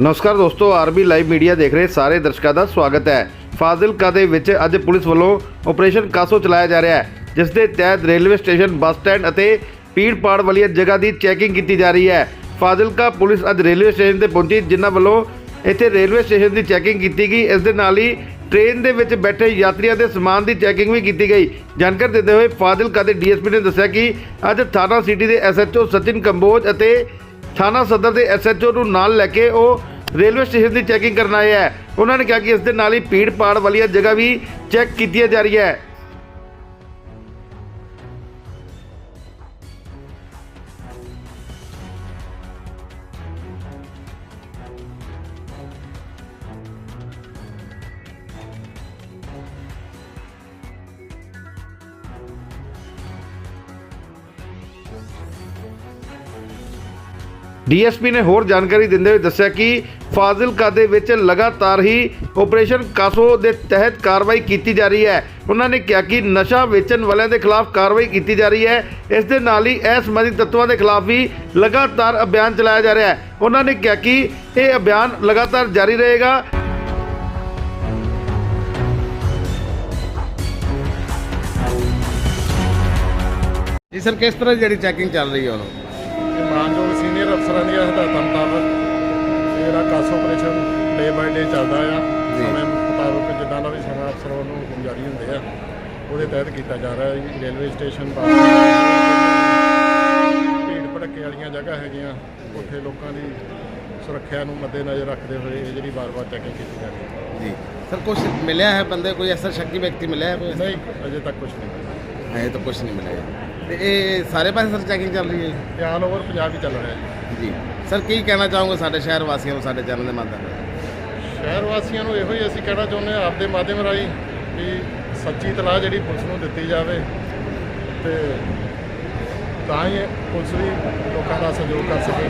ਨਮਸਕਾਰ ਦੋਸਤੋ, RB live media ਦੇਖ ਰਹੇ ਸਾਰੇ ਦਰਸ਼ਕਾਂ ਦਾ ਸਵਾਗਤ ਹੈ। ਫਾਜ਼ਿਲਕਾ ਦੇ ਵਿੱਚ ਅੱਜ ਪੁਲਿਸ ਵੱਲੋਂ ਆਪਰੇਸ਼ਨ ਕਾਸੋ ਚਲਾਇਆ ਜਾ ਰਿਹਾ ਹੈ, ਜਿਸ ਦੇ ਤਹਿਤ ਰੇਲਵੇ ਸਟੇਸ਼ਨ, ਬੱਸ ਸਟੈਂਡ ਅਤੇ ਪੀੜ ਪਾੜ ਵਾਲੀਆਂ ਜਗ੍ਹਾ ਦੀ ਚੈਕਿੰਗ ਕੀਤੀ ਜਾ ਰਹੀ ਹੈ। ਫਾਜ਼ਿਲਕਾ ਪੁਲਿਸ ਅੱਜ ਰੇਲਵੇ ਸਟੇਸ਼ਨ ਤੇ ਪਹੁੰਚੀ, ਜਿਨ੍ਹਾਂ ਵੱਲੋਂ ਇੱਥੇ ਰੇਲਵੇ ਸਟੇਸ਼ਨ ਦੀ ਚੈਕਿੰਗ ਕੀਤੀ ਗਈ। ਇਸ ਦੇ ਨਾਲ ਹੀ ਟ੍ਰੇਨ ਦੇ ਵਿੱਚ ਬੈਠੇ ਯਾਤਰੀਆਂ ਦੇ ਸਮਾਨ ਦੀ ਚੈਕਿੰਗ ਵੀ ਕੀਤੀ ਗਈ। ਜਾਣਕਾਰੀ ਦਿੰਦੇ ਹੋਏ ਫਾਜ਼ਿਲਕਾ ਦੇ ਡੀਐਸਪੀ ਨੇ ਦੱਸਿਆ ਕਿ ਅੱਜ ਥਾਣਾ ਸਿਟੀ ਦੇ ਐਸਐਚਓ ਸਚਿਨ ਕੰਬੋਜ ਅਤੇ ਥਾਣਾ ਸਦਰ ਦੇ ਐਸਐਚਓ ਨੂੰ ਨਾਲ ਲੈ ਕੇ ਉਹ ਰੇਲਵੇ ਸਟੇਸ਼ਨ ਦੀ ਚੈਕਿੰਗ ਕਰਨ ਆਏ ਹੈ। ਉਹਨਾਂ ਨੇ ਕਿਹਾ ਕਿ ਇਸ ਦੇ ਨਾਲ ਹੀ ਭੀੜ ਭਾੜ ਵਾਲੀਆਂ ਜਗ੍ਹਾ ਵੀ ਚੈੱਕ ਕੀਤੀ ਜਾ ਰਹੀਆਂ ਹੈ। ਡੀਐਸਪੀ ਨੇ ਹੋਰ ਜਾਣਕਾਰੀ ਦਿੰਦੇ ਹੋਏ ਦੱਸਿਆ ਕਿ ਫਾਜ਼ਿਲਕਾ ਦੇ ਵਿੱਚ ਲਗਾਤਾਰ ਹੀ ਆਪਰੇਸ਼ਨ ਕਾਸੋ ਦੇ ਤਹਿਤ ਕਾਰਵਾਈ ਕੀਤੀ ਜਾ ਰਹੀ ਹੈ। ਉਹਨਾਂ ਨੇ ਕਿਹਾ ਕਿ ਨਸ਼ਾ ਵੇਚਣ ਵਾਲਿਆਂ ਦੇ ਖਿਲਾਫ ਕਾਰਵਾਈ ਕੀਤੀ ਜਾ ਰਹੀ ਹੈ। ਇਸ ਦੇ ਨਾਲ ਹੀ ਇਹ ਸੰਬੰਧਿਤ ਤੱਤਾਂ ਦੇ ਖਿਲਾਫ ਵੀ ਲਗਾਤਾਰ ਅਭਿਆਨ ਚਲਾਇਆ ਜਾ ਰਿਹਾ ਹੈ। ਉਹਨਾਂ ਨੇ ਕਿਹਾ ਕਿ ਇਹ ਅਭਿਆਨ ਲਗਾਤਾਰ ਜਾਰੀ ਰਹੇਗਾ। ਜੀ ਸਰ ਕਿਸ ਤਰ੍ਹਾਂ ਦੀ ਜਿਹੜੀ ਚੈਕਿੰਗ ਚੱਲ ਰਹੀ ਹੈ ਹੁਣ? ਅਫਸਰਾਂ ਦੀਆਂ ਹਦਾਇਤਾਂ ਮੁਤਾਬਕ ਜਿਹੜਾ ਕਾਸ ਆਪਰੇਸ਼ਨ ਡੇ ਬਾਏ ਡੇ ਚੱਲਦਾ ਆ। ਸਮੇਂ ਮੁਤਾਬਕ ਜਿੱਦਾਂ ਦਾ ਵੀ ਸਮਾਂ ਅਫਸਰ ਵੱਲੋਂ ਹੁਕਮ ਜਾਰੀ ਹੁੰਦੇ ਆ ਉਹਦੇ ਤਹਿਤ ਕੀਤਾ ਜਾ ਰਿਹਾ ਹੈ। ਰੇਲਵੇ ਸਟੇਸ਼ਨ ਬਾਹਰ ਭੀੜ ਭੜੱਕੇ ਵਾਲੀਆਂ ਜਗ੍ਹਾ ਹੈਗੀਆਂ। ਉੱਥੇ ਲੋਕਾਂ ਦੀ ਸੁਰੱਖਿਆ ਨੂੰ ਮੱਦੇਨਜ਼ਰ ਰੱਖਦੇ ਹੋਏ ਇਹ ਜਿਹੜੀ ਵਾਰ-ਵਾਰ ਚੈਕਿੰਗ ਕੀਤੀ ਜਾ ਰਹੀ ਹੈ। ਜੀ। ਸਰ ਕੁਝ ਮਿਲਿਆ ਹੈ ਬੰਦੇ? ਕੋਈ ਐਸਾ ਸ਼ੱਕੀ ਵਿਅਕਤੀ ਮਿਲਿਆ ਹੈ ਕੋਈ? ਨਹੀਂ ਅਜੇ ਤੱਕ ਕੁਝ ਨਹੀਂ। ਹੈ ਤਾਂ ਕੁਝ ਨਹੀਂ ਮਿਲਿਆ। ਤੇ ਇਹ ਸਾਰੇ ਪਾਸੇ ਸਰ ਚੈਕਿੰਗ ਚੱਲ ਰਹੀ ਹੈ ਤੇ ਆਲ ਓਵਰ ਪੰਜਾਬ ਹੀ ਚੱਲ ਰਿਹਾ ਜੀ। ਜੀ। ਸਰ ਕੀ ਕਹਿਣਾ ਚਾਹੋਗੇ ਸਾਡੇ ਸ਼ਹਿਰ ਵਾਸੀਆਂ ਨੂੰ ਸਾਡੇ ਚੈਨਲ ਦੇ ਮਾਧਿਅਮ ਨਾਲ? ਸ਼ਹਿਰ ਵਾਸੀਆਂ ਨੂੰ ਇਹੋ ਹੀ ਅਸੀਂ ਕਹਿਣਾ ਚਾਹੁੰਦੇ ਹਾਂ ਆਪਦੇ ਮਾਧਿਅਮ ਰਾਹੀਂ ਵੀ ਸੱਚੀ ਤਲਾਹ ਜਿਹੜੀ ਪੁਲਿਸ ਨੂੰ ਦਿੱਤੀ ਜਾਵੇ ਤੇ ਤਾਂ ਹੀ ਇਹ ਪੁਲਿਸ ਵੀ ਲੋਕਾਂ ਦਾ ਸਹਿਯੋਗ ਕਰ ਸਕੇ।